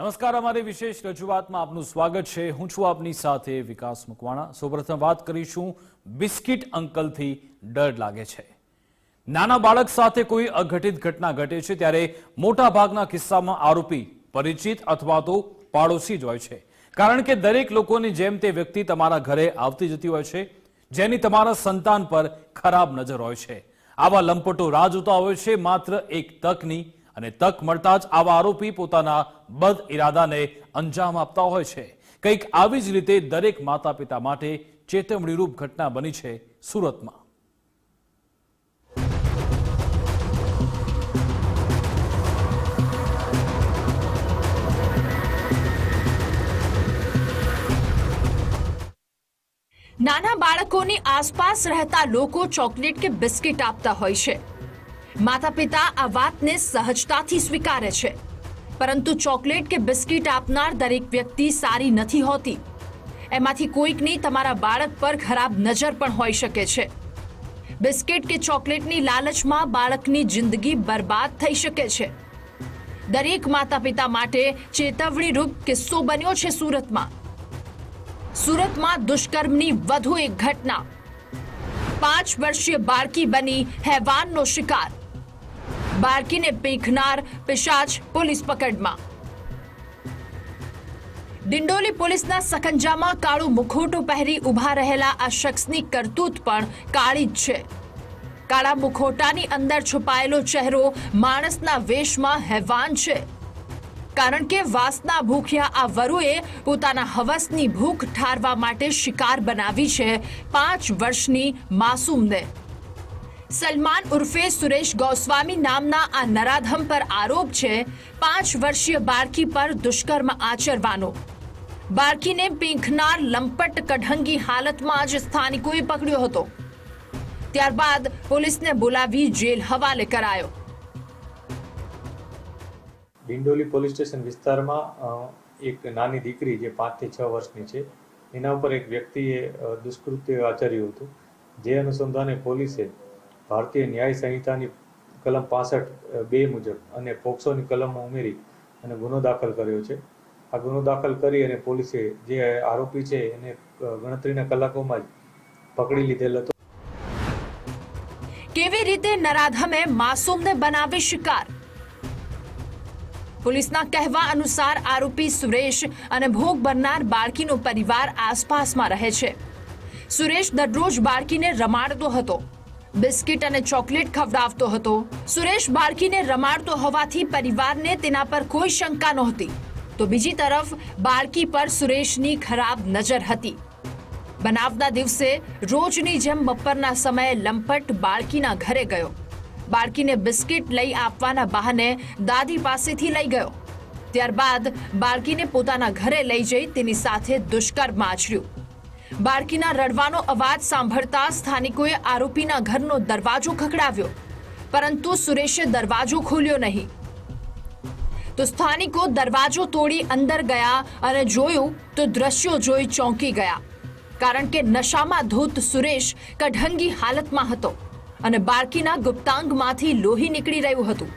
નમસ્કાર, અમારી વિશેષ રજૂઆતમાં આપનું સ્વાગત છે. હું છું આપની સાથે વિકાસ મકવાણા. સૌપ્રથમ વાત કરીશું, બિસ્કિટ અંકલથી ડર લાગે છે. નાના બાળક સાથે કોઈ અઘટિત ઘટના ઘટે છે ત્યારે મોટા ભાગના કિસ્સામાં આરોપી પરિચિત અથવા તો પાડોશી જ હોય છે. કારણ કે દરેક લોકોની જેમ તે વ્યક્તિ તમારા ઘરે આવતી જતી હોય છે, જેની તમારા સંતાન પર ખરાબ નજર હોય છે. આવા લંપટો રાહ જોતા હોય છે, માત્ર એક તકની અને તક મળતા જ આવા આરોપી પોતાના બદ ઇરાદાને અંજામ આપતા હોય છે. કંઈક આવી જ રીતે દરેક માતા પિતા માટે ચેતવણીરૂપ ઘટના બની છે સુરતમાં. નાના બાળકોની આસપાસ રહેતા લોકો ચોકલેટ કે બિસ્કિટ આપતા હોય છે. માતા પિતા આ વાતને સહજતાથી સ્વીકારે છે. પરંતુ ચોકલેટ કે બિસ્કિટ આપનાર દરેક વ્યક્તિ સારી નથી હોતી. એમાંથી કોઈકની તમારા બાળક પર ખરાબ નજર પણ હોઈ શકે છે. બિસ્કિટ કે ચોકલેટની લાલચમાં બાળકની જિંદગી બરબાદ થઈ શકે છે. દરેક માતા પિતા માટે ચેતવણીરૂપ કિસ્સો બન્યો છે સુરતમાં. સુરતમાં દુષ્કર્મની વધુ એક ઘટના. પાંચ વર્ષીય બાળકી બની હેવાનનો શિકાર. બાળકીને પીખનાર પિશાચ પોલીસ પકડમાં. ડિંડોલી પોલીસના સકંજામાં કાળું મુખોટું પહેરી ઊભા રહેલા આ શખ્સની કરતૂત પણ કાળી જ છે. કાળા મુખોટાની અંદર છુપાયેલો ચહેરો માણસના વેશમાં હેવાન છે. કારણ કે વાસના ભૂખ્યા આ વરુએ પોતાના હવસની ભૂખ ઠારવા માટે શિકાર બનાવી છે પાંચ વર્ષની માસૂમને. સલમાન ઉર્ફે સુરેશ ગોસ્વામી નામના આ નરાધમ પર આરોપ છે, પાંચ વર્ષીય બાળકી પર દુષ્કર્મ આચરવાનો. બાળકીને પીંખનાર લંપટ કઢંગી હાલતમાં જ સ્થાનિકોએ પકડ્યો હતો. ત્યારબાદ પોલીસને બોલાવી જેલ હવાલે કરાયો. ડિંડોલી પોલીસ સ્ટેશન વિસ્તારમાં એક નાની દીકરી જે પાંચથી છ વર્ષની છે, એના ઉપર એક વ્યક્તિએ દુષ્કૃત્ય આચર્યું હતું. જે અનુસંધાને પોલીસે ભારતીય ન્યાય સંહિતાની કલમ પાસઠ બે મુજબ અને પોક્સોની કલમો ઉમેરી અને ગુનો દાખલ કર્યો છે. આ ગુનો દાખલ કરી અને પોલીસે જે આરોપી છે એને ગણતરીના કલાકોમાં જ પકડી લીધેલ હતો. કેવી રીતે નરાધમે માસૂમને બનાવી શિકાર? પોલીસના કહેવા અનુસાર આરોપી સુરેશ અને ભોગ બનનાર બાળકીનો પરિવાર આસપાસમાં રહે છે. સુરેશ દરરોજ બાળકીને રમાડતો હતો. બિસ્કિટ અને ચોકલેટ ખવડાવતો હતો. સુરેશ બાળકીને રમાડતો હોવાથી પરિવારને તેના પર કોઈ શંકા નહોતી. તો બીજી તરફ બાળકી પર સુરેશની ખરાબ નજર હતી. બનાવના દિવસે રોજની જેમ બપોરના સમયે લંપટ બાળકીના ઘરે ગયો. બાળકીને બિસ્કિટ લઈ આપવાના બહાને દાદી પાસેથી લઈ ગયો. ત્યારબાદ બાળકીને પોતાના ઘરે લઈ જઈ તેની સાથે દુષ્કર્મ આચર્યું. બાળકીના રડવાનો અવાજ સાંભળતા સ્થાનિકોએ આરોપીના ઘરનો દરવાજો ખખડાવ્યો. પરંતુ સુરેશે દરવાજો ખોલ્યો નહીં. તો સ્થાનિકો દરવાજો તોડી અંદર ગયા અને જોયું તો દ્રશ્યો જોઈ ચોંકી ગયા. કારણ કે નશામાં ધૂત સુરેશ કઢંગી હાલતમાં હતો અને બાળકીના ગુપ્તાંગમાંથી લોહી નીકળી રહ્યું હતું.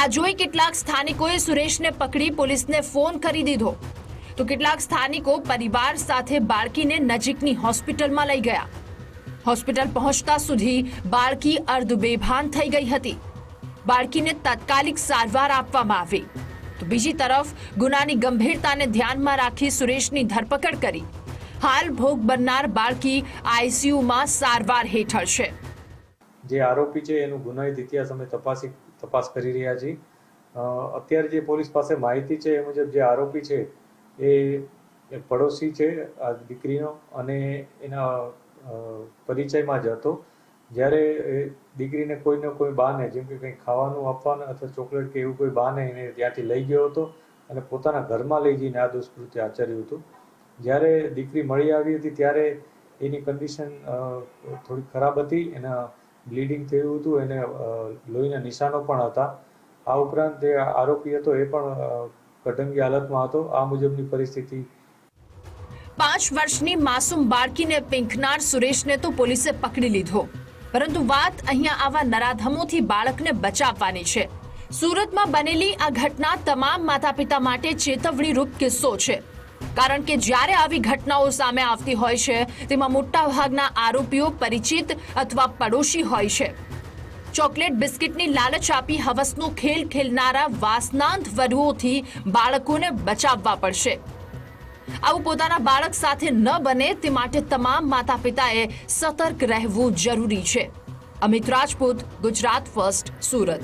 આ જોઈ કેટલાક સ્થાનિકોએ સુરેશને પકડી પોલીસને ફોન કરી દીધો. તો કેટલાક સ્થાનિકો પરિવાર સાથે બાળકીને નજીકની હોસ્પિટલમાં લઈ ગયા. હોસ્પિટલ પહોંચતા સુધી બાળકી અર્ધ બેભાન થઈ ગઈ હતી. બાળકીને તાત્કાલિક સારવાર આપવામાં આવી. તો બીજી તરફ ગુનાની ગંભીરતાને ધ્યાનમાં રાખી સુરેશની ધરપકડ કરી. હાલ ભોગ બનનાર બાળકી આઈસીયુમાં સારવાર હેઠળ છે. જે આરોપી છે, એનું ગુનાહિત ઇતિહાસ અમે તપાસી તપાસ કરી રહ્યા છીએ. અત્યારે જે પોલીસ પાસે માહિતી છે, એ મુજબ જે આરોપી છે એ એક પડોશી છે, આ દીકરીનો, અને એના પરિચયમાં જ હતો. જ્યારે એ દીકરીને કોઈને કોઈ બાને જેમ કે કંઈ ખાવાનું આપવાના અથવા ચોકલેટ કે એવું કોઈ બાને એને ત્યાંથી લઈ ગયો હતો અને પોતાના ઘરમાં લઈ જઈને આ દુષ્કૃત્ય આચર્યું હતું. જ્યારે દીકરી મળી આવી હતી, ત્યારે એની કન્ડિશન થોડી ખરાબ હતી. એના બ્લીડિંગ થયું હતું, એને લોહીના નિશાનો પણ હતા. આ ઉપરાંત જે આરોપી હતો, એ પણ કટંગી હાલતમાં હતો. આ મુજબની પરિસ્થિતિ પાંચ વર્ષની માસૂમ બાળકીને પીંખનાર સુરેશને તો પોલીસે પકડી લીધો. પરંતુ વાત અહીંયા આવા નરાધમોથી બાળકને બચાવવાની છે. સુરતમાં બનેલી આ ઘટના તમામ માતા પિતા માટે ચેતવણીરૂપ કિસ્સો છે. કારણ કે જ્યારે આવી ઘટનાઓ સામે આવતી હોય છે, તેમાં મોટાભાગના આરોપીઓ પરિચિત અથવા પડોશી હોય છે. ચોકલેટ બિસ્કિટની લાલચ આપી હવસનો ખેલ ખેલનારા વાસનાંત વરુઓથી બાળકોને બચાવવા પડશે. આવું પોતાના બાળક સાથે ન બને તે માટે તમામ માતા પિતાએ સતર્ક રહેવું જરૂરી છે. અમિત રાજપૂત, ગુજરાત ફર્સ્ટ, સુરત.